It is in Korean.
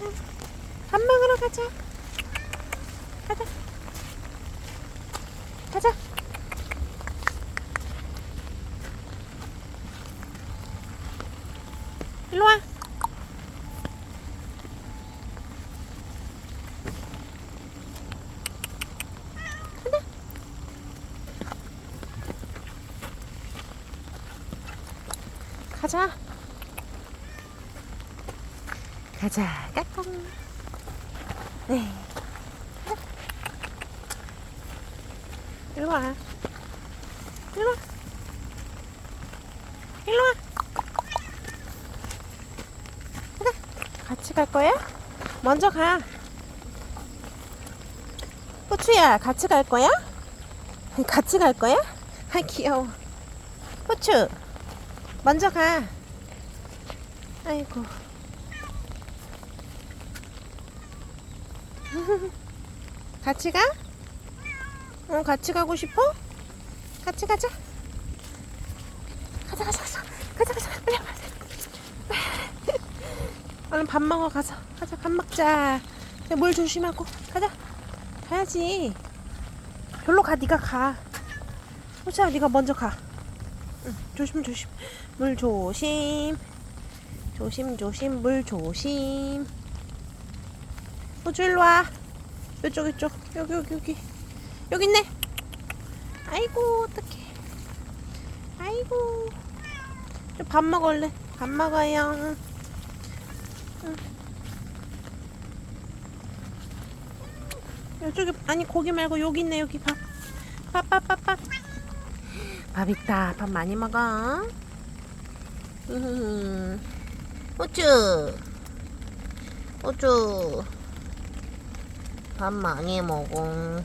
응. 밥 먹으러 가자. 가자. 가자. 일로 와. 가자. 가자. 가자, 까꿍. 네. 일로 와. 일로 와. 일로 와. 같이 갈 거야? 먼저 가. 호추야, 같이 갈 거야? 같이 갈 거야? 아, 귀여워. 호추, 먼저 가. 아이고. 같이 가? 어, 같이 가고 싶어? 같이 가자. 가자, 가자, 가자. 가자, 가자. 빨리 와. 얼른 밥 먹어 가서. 가자, 밥 먹자. 야, 물 조심하고. 가자. 가야지. 별로 가, 네가 가. 호자, 네가 먼저 가. 응, 조심, 조심. 물 조심. 조심, 조심. 물 조심. 호주 일로 와. 이쪽 이쪽 여기 여기 여기 여기 있네. 아이고 어떡해. 아이고. 저밥 먹을래. 밥 먹어요. 응. 이쪽에 아니 고기 말고 여기 있네 여기 밥. 밥 밥 밥 밥. 밥 있다. 밥 많이 먹어. 음. 호주. 호주. 밥 많이 먹어.